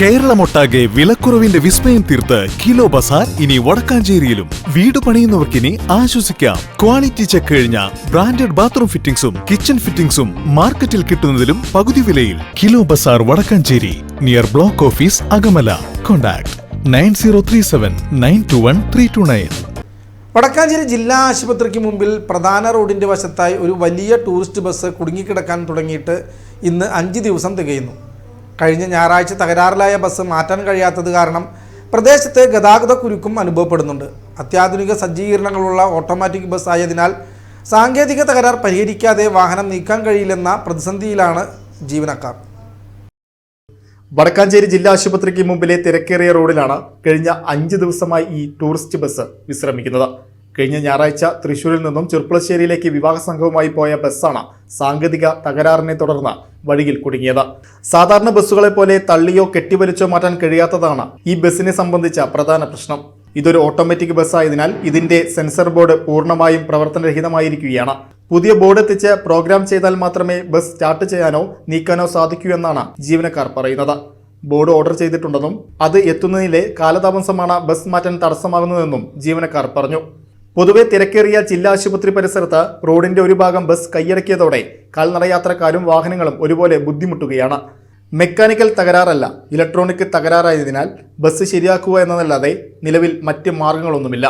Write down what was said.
കേരളമൊട്ടാകെ വിലക്കുറവിന്റെ വിസ്മയം തീർത്ത് കിലോ ബസാർ ഇനി വടക്കാഞ്ചേരിയിലും. വീട് പണിയുന്നവർക്കിനി ആശ്വസിക്കാം. ക്വാളിറ്റി ചെക്ക് കഴിഞ്ഞ ബ്രാൻഡഡ് ബാത്റൂം ഫിറ്റിംഗ്സും കിച്ചൺ ഫിറ്റിംഗ്സും മാർക്കറ്റിൽ കിട്ടുന്നതിലും പകുതി വിലയിൽ. Kilo bazaar Vadakkanchery near block office Akamala. Contact nine zero three seven nine two one three two nine. Vadakkanchery ജില്ലാ ആശുപത്രിക്ക് മുമ്പിൽ പ്രധാന റോഡിന്റെ വശത്തായി ഒരു വലിയ ടൂറിസ്റ്റ് ബസ് കുടുങ്ങിക്കിടക്കാൻ തുടങ്ങിയിട്ട് ഇന്ന് അഞ്ച് ദിവസം തികയുന്നു. കഴിഞ്ഞ ഞായറാഴ്ച തകരാറിലായ ബസ് മാറ്റാൻ കഴിയാത്തത് കാരണം പ്രദേശത്ത് ഗതാഗത കുരുക്കും അനുഭവപ്പെടുന്നുണ്ട്. അത്യാധുനിക സജ്ജീകരണങ്ങളുള്ള ഓട്ടോമാറ്റിക് ബസ് ആയതിനാൽ സാങ്കേതിക തകരാർ പരിഹരിക്കാതെ വാഹനം നീക്കാൻ കഴിയില്ലെന്ന പ്രതിസന്ധിയിലാണ് ജീവനക്കാർ. വടക്കാഞ്ചേരി ജില്ലാ ആശുപത്രിക്ക് മുമ്പിലെ തിരക്കേറിയ റോഡിലാണ് കഴിഞ്ഞ അഞ്ച് ദിവസമായി ഈ ടൂറിസ്റ്റ് ബസ് വിശ്രമിക്കുന്നത്. കഴിഞ്ഞ ഞായറാഴ്ച തൃശൂരിൽ നിന്നും ചെർപ്പളശ്ശേരിയിലേക്ക് വിവാഹ സംഘവുമായി പോയ ബസ്സാണ് സാങ്കേതിക തകരാറിനെ തുടർന്ന് വഴിയിൽ കുടുങ്ങിയത്. സാധാരണ ബസ്സുകളെ പോലെ തള്ളിയോ കെട്ടിവലിച്ചോ മാറ്റാൻ കഴിയാത്തതാണ് ഈ ബസ്സിനെ സംബന്ധിച്ച പ്രധാന പ്രശ്നം. ഇതൊരു ഓട്ടോമാറ്റിക് ബസ്സായതിനാൽ ഇതിന്റെ സെൻസർ ബോർഡ് പൂർണമായും പ്രവർത്തനരഹിതമായിരിക്കുകയാണ്. പുതിയ ബോർഡ് എത്തിച്ച് പ്രോഗ്രാം ചെയ്താൽ മാത്രമേ ബസ് സ്റ്റാർട്ട് ചെയ്യാനോ നീക്കാനോ സാധിക്കൂ എന്നാണ് ജീവനക്കാർ പറയുന്നത്. ബോർഡ് ഓർഡർ ചെയ്തിട്ടുണ്ടെന്നും അത് എത്തുന്നതിലെ കാലതാമസമാണ് ബസ് മാറ്റാൻ തടസ്സമാകുന്നതെന്നും ജീവനക്കാർ പറഞ്ഞു. പൊതുവെ തിരക്കേറിയ ജില്ലാ ആശുപത്രി പരിസരത്ത് റോഡിന്റെ ഒരു ഭാഗം ബസ് കൈയടക്കിയതോടെ കാൽനടയാത്രക്കാരും വാഹനങ്ങളും ഒരുപോലെ ബുദ്ധിമുട്ടുകയാണ്. മെക്കാനിക്കൽ തകരാറല്ല ഇലക്ട്രോണിക് തകരാറായതിനാൽ ബസ് ശരിയാക്കുക എന്നതല്ലാതെ നിലവിൽ മറ്റ് മാർഗങ്ങളൊന്നുമില്ല.